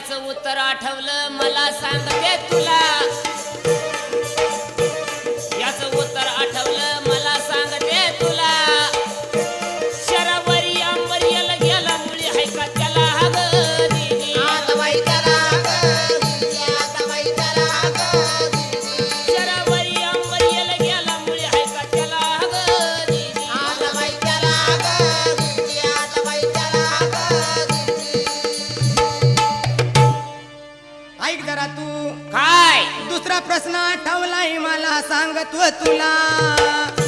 याचं उत्तर आठवलं. मला सांगते तुला. ऐक जरा तू. काय? दुसरा प्रश्न आठवलाय मला सांगतो तुला.